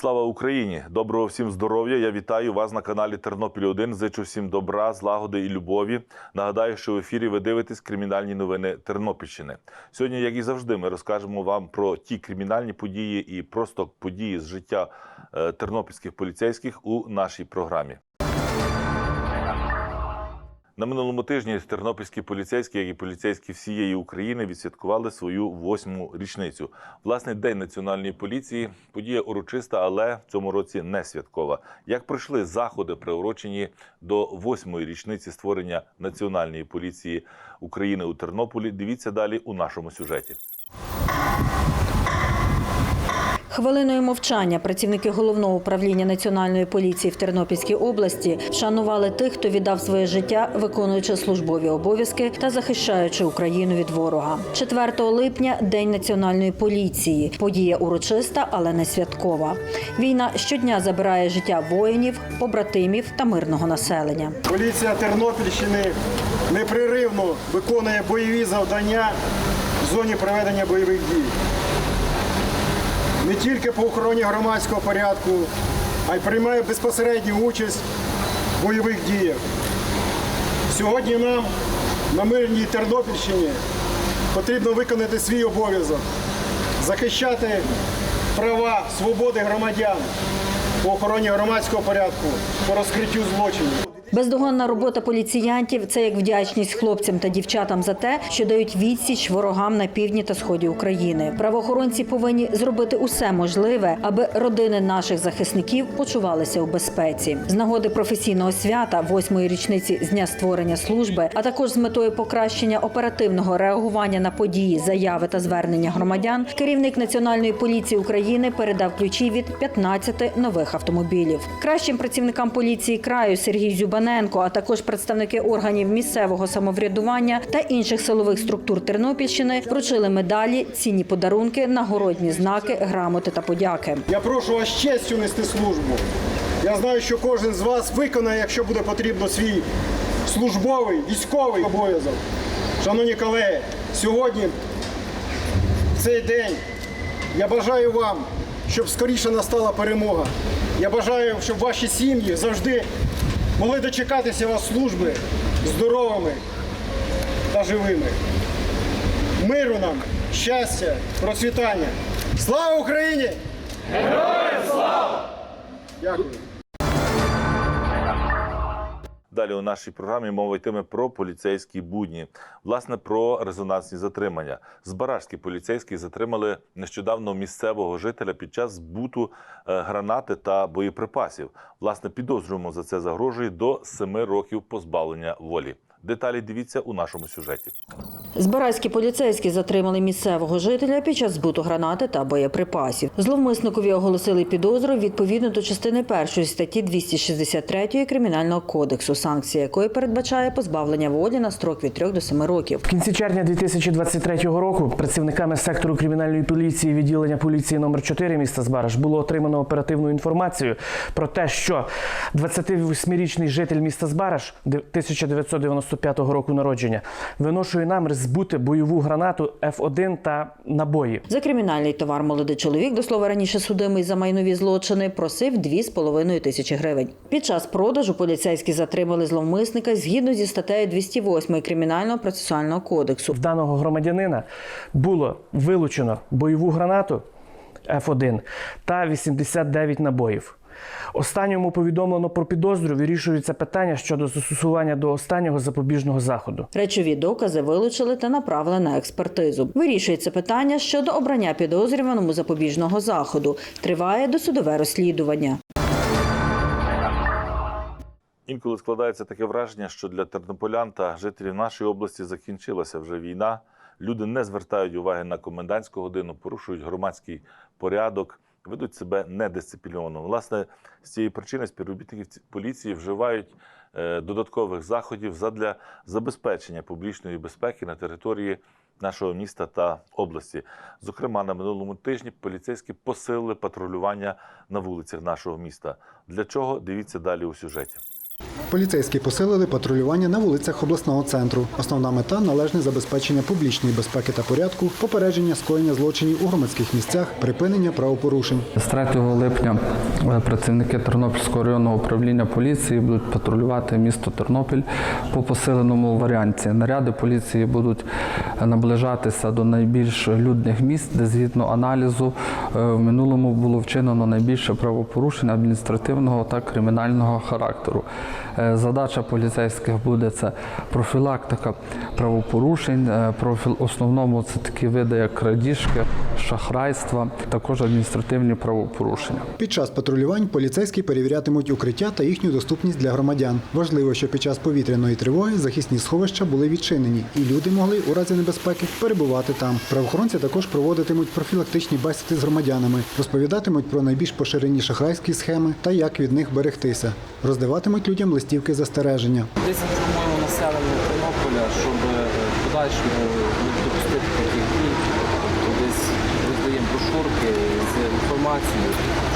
Слава Україні! Доброго всім здоров'я! Я вітаю вас на каналі Тернопіль 1 Зичу всім добра, злагоди і любові. Нагадаю, що в ефірі ви дивитесь кримінальні новини Тернопільщини. Сьогодні, як і завжди, ми розкажемо вам про ті кримінальні події і просто події з життя е, тернопільських поліцейських у нашій програмі. На минулому тижні тернопільські поліцейські, як і поліцейські всієї України, відсвяткували свою восьму річницю. Власне, день національної поліції подія урочиста, але в цьому році не святкова. Як пройшли заходи, приурочені до восьмої річниці створення національної поліції України у Тернополі? Дивіться далі у нашому сюжеті. Хвилиною мовчання працівники головного управління національної поліції в Тернопільській області вшанували тих, хто віддав своє життя, виконуючи службові обов'язки та захищаючи Україну від ворога. 4 липня день національної поліції. Подія урочиста, але не святкова. Війна щодня забирає життя воїнів, побратимів та мирного населення. Поліція Тернопільщини непреривно виконує бойові завдання в зоні проведення бойових дій. Не тільки по охороні громадського порядку, а й приймає безпосередню участь в бойових діях. Сьогодні нам на мирній Тернопільщині потрібно виконати свій обов'язок, захищати права, свободи громадян по охороні громадського порядку, по розкриттю злочинів. Бездоганна робота поліціянтів це як вдячність хлопцям та дівчатам за те, що дають відсіч ворогам на півдні та сході України. Правоохоронці повинні зробити усе можливе, аби родини наших захисників почувалися у безпеці. З нагоди професійного свята, восьмої річниці з дня створення служби, а також з метою покращення оперативного реагування на події, заяви та звернення громадян, керівник Національної поліції України передав ключі від 15 нових автомобілів. Кращим працівникам поліції краю Сергій Зюбаненко, а також представники органів місцевого самоврядування та інших силових структур Тернопільщини вручили медалі, цінні подарунки, нагородні знаки, грамоти та подяки. Я прошу вас честю нести службу. Я знаю, що кожен з вас виконає, якщо буде потрібно, свій службовий військовий обов'язок. Шановні колеги, сьогодні, в цей день, я бажаю вам, щоб скоріше настала перемога. Я бажаю, щоб ваші сім'ї завжди могли дочекатися вас служби здоровими та живими. Миру нам, щастя, процвітання. Слава Україні! Героям слава! Дякую. Далі у нашій програмі мова йтиме про поліцейські будні, власне, про резонансні затримання. Збаражські поліцейські затримали нещодавно місцевого жителя під час збуту е, гранати та боєприпасів. Власне, підозрюємо за це загрожує до семи років позбавлення волі. Деталі дивіться у нашому сюжеті. Збаразькі поліцейські затримали місцевого жителя під час збуту гранати та боєприпасів. Зловмисникові оголосили підозру відповідно до частини першої статті 263 кримінального кодексу, санкція якої передбачає позбавлення волі на строк від 3 до 7 років. В кінці червня 2023 року працівниками сектору кримінальної поліції відділення поліції номер 4 міста Збараж було отримано оперативну інформацію про те, що 28-річний житель міста Збараж 1990 95-го року народження. Виношує намір збути бойову гранату Ф1 та набої. За кримінальний товар молодий чоловік, до слова раніше судимий за майнові злочини, просив 2,5 тисячі гривень. Під час продажу поліцейські затримали зловмисника згідно зі статтею 208 кримінального процесуального кодексу. В даного громадянина було вилучено бойову гранату Ф1 та 89 набоїв. Останньому повідомлено про підозру, вирішується питання щодо застосування до останнього запобіжного заходу. Речові докази вилучили та направили на експертизу. Вирішується питання щодо обрання підозрюваному запобіжного заходу. Триває досудове розслідування. Інколи складається таке враження, що для тернополян та жителів нашої області закінчилася вже війна. Люди не звертають уваги на комендантську годину, порушують громадський порядок, ведуть себе недисципліновано. Власне, з цієї причини співробітники поліції вживають е, додаткових заходів задля забезпечення публічної безпеки на території нашого міста та області. Зокрема, на минулому тижні поліцейські посилили патрулювання на вулицях нашого міста. Для чого дивіться далі у сюжеті. Поліцейські посилили патрулювання на вулицях обласного центру. Основна мета належне забезпечення публічної безпеки та порядку, попередження скоєння злочинів у громадських місцях, припинення правопорушень. З 3 липня е, працівники Тернопільського районного управління поліції будуть патрулювати місто Тернопіль по посиленому варіанті. Наряди поліції будуть наближатися до найбільш людних місць, де згідно аналізу е, в минулому було вчинено найбільше правопорушень адміністративного та кримінального характеру. Е, Задача поліцейських буде це профілактика правопорушень. е, Профіл основному це такі види, як крадіжки, шахрайства, також адміністративні правопорушення. Під час патрулювань поліцейські перевірятимуть укриття та їхню доступність для громадян. Важливо, що під час повітряної тривоги захисні сховища були відчинені, і люди могли у разі небезпеки перебувати там. Правоохоронці також проводитимуть профілактичні бесіди з громадянами, розповідатимуть про найбільш поширені шахрайські схеми та як від них берегтися. Роздаватимуть людям листівки застереження. Десь інформуємо населення Тернополя, щоб е, подальшому не допустити таких дій. Десь роздаємо брошурки з інформацією,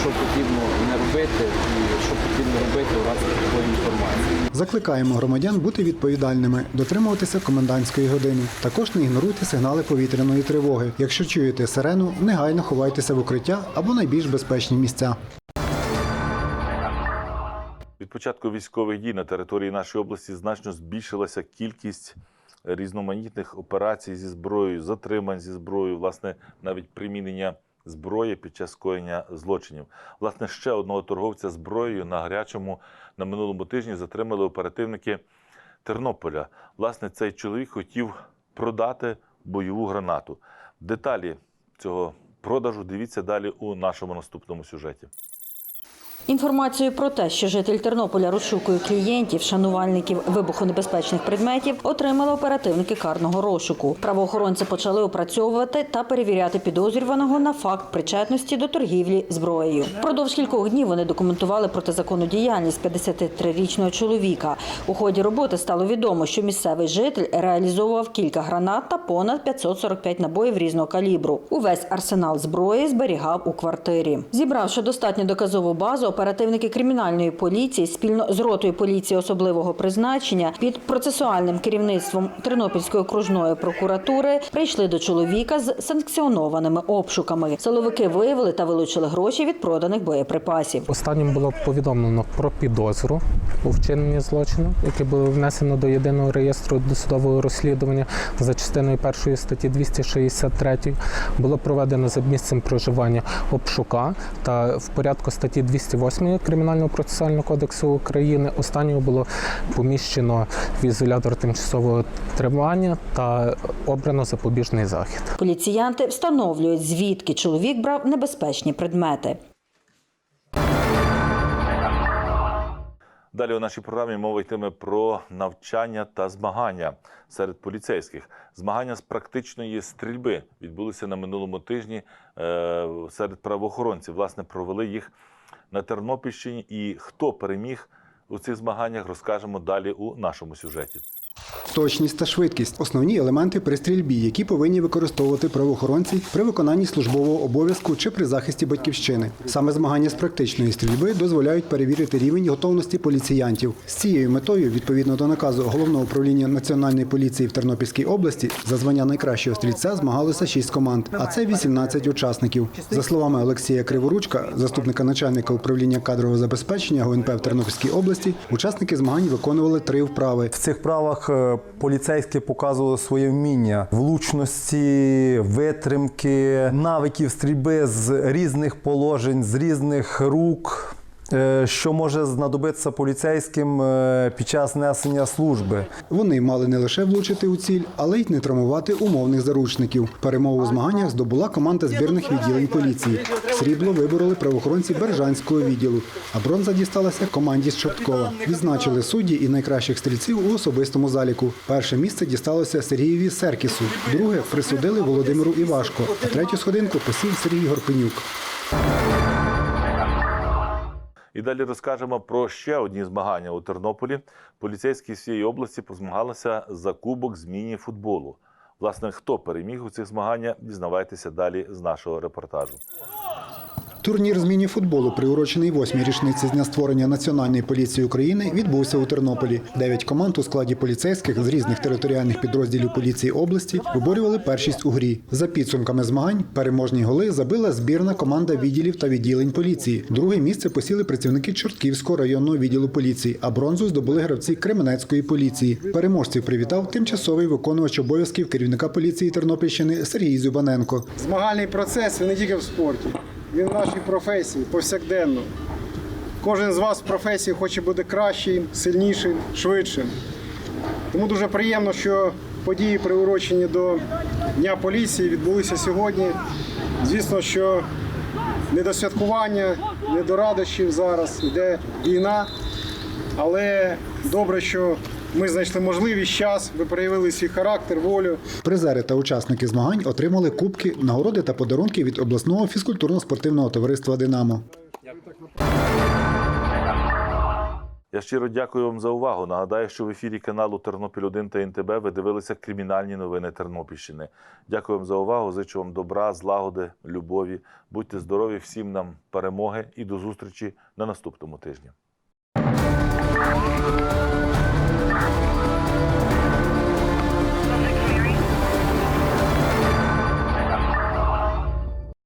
що потрібно не робити і що потрібно робити у разі такої інформації. Закликаємо громадян бути відповідальними, дотримуватися комендантської години. Також не ігноруйте сигнали повітряної тривоги. Якщо чуєте сирену, негайно ховайтеся в укриття або найбільш безпечні місця. Від початку військових дій на території нашої області значно збільшилася кількість різноманітних операцій зі зброєю, затримань зі зброєю, власне, навіть примінення зброї під час скоєння злочинів. Власне, ще одного торговця зброєю на гарячому на минулому тижні затримали оперативники Тернополя. Власне, цей чоловік хотів продати бойову гранату. Деталі цього продажу дивіться далі у нашому наступному сюжеті. Інформацію про те, що житель Тернополя розшукує клієнтів, шанувальників вибухонебезпечних предметів, отримали оперативники карного розшуку. Правоохоронці почали опрацьовувати та перевіряти підозрюваного на факт причетності до торгівлі зброєю. Впродовж кількох днів вони документували протизаконну діяльність 53-річного чоловіка. У ході роботи стало відомо, що місцевий житель реалізовував кілька гранат та понад 545 набоїв різного калібру. Увесь арсенал зброї зберігав у квартирі. Зібравши достатньо доказову базу, оперативники кримінальної поліції спільно з ротою поліції особливого призначення під процесуальним керівництвом Тернопільської окружної прокуратури прийшли до чоловіка з санкціонованими обшуками. Силовики виявили та вилучили гроші від проданих боєприпасів. Останнім було повідомлено про підозру у вчиненні злочину, яке було внесено до єдиного реєстру досудового розслідування за частиною першої статті 263. Було проведено за місцем проживання обшука та в порядку статті 208 Кримінального процесуального кодексу України останнього було поміщено в ізолятор тимчасового тримання та обрано запобіжний захід. Поліціянти встановлюють, звідки чоловік брав небезпечні предмети. Далі у нашій програмі мова йтиме про навчання та змагання серед поліцейських. Змагання з практичної стрільби відбулися на минулому тижні е, серед правоохоронців. Власне, провели їх на Тернопільщині. І хто переміг у цих змаганнях, розкажемо далі у нашому сюжеті. Точність та швидкість основні елементи при стрільбі, які повинні використовувати правоохоронці при виконанні службового обов'язку чи при захисті батьківщини. Саме змагання з практичної стрільби дозволяють перевірити рівень готовності поліціянтів. З цією метою, відповідно до наказу головного управління національної поліції в Тернопільській області, за звання найкращого стрільця змагалося 6 команд, а це 18 учасників. За словами Олексія Криворучка, заступника начальника управління кадрового забезпечення ГУНП в Тернопільській області, учасники змагань виконували три вправи. В цих правах е, поліцейські показували своє вміння влучності, витримки, навиків стрільби з різних положень, з різних рук. Е, Що може знадобитися поліцейським е, під час несення служби? Вони мали не лише влучити у ціль, але й не травмувати умовних заручників. Перемогу у змаганнях здобула команда збірних відділень поліції. Срібло вибороли правоохоронці Бережанського відділу, а бронза дісталася команді з Чорткова. Відзначили судді і найкращих стрільців у особистому заліку. Перше місце дісталося Сергієві Серкісу, друге присудили Володимиру Івашко, а третю сходинку посів Сергій Горпенюк. І далі розкажемо про ще одні змагання у Тернополі. Поліцейські з цієї області позмагалися за кубок з міні-футболу. Власне, хто переміг у цих змаганнях, дізнавайтеся далі з нашого репортажу. Турнір з міні-футболу, приурочений восьмій річниці з дня створення Національної поліції України, відбувся у Тернополі. Дев'ять команд у складі поліцейських з різних територіальних підрозділів поліції області виборювали першість у грі. За підсумками змагань переможні голи забила збірна команда відділів та відділень поліції. Друге місце посіли працівники Чортківського районного відділу поліції, а бронзу здобули гравці Кременецької поліції. Переможців привітав тимчасовий виконувач обов'язків керівника поліції Тернопільщини Сергій Зюбаненко. Змагальний процес він не тільки в спорті, він в нашій професії повсякденно. Кожен з вас в професії хоче бути кращим, сильнішим, швидшим. Тому дуже приємно, що події, приурочені до Дня поліції, відбулися сьогодні. Звісно, що не до святкування, не до радощів зараз іде війна. Але добре, що ми знайшли можливість час, ви проявили свій характер, волю. Призери та учасники змагань отримали кубки, нагороди та подарунки від обласного фізкультурно-спортивного товариства Динамо. Я щиро дякую вам за увагу. Нагадаю, що в ефірі каналу Тернопіль 1 та НТБ ви дивилися кримінальні новини Тернопільщини. Дякую вам за увагу. Зичу вам добра, злагоди, любові. Будьте здорові, всім нам перемоги і до зустрічі на наступному тижні.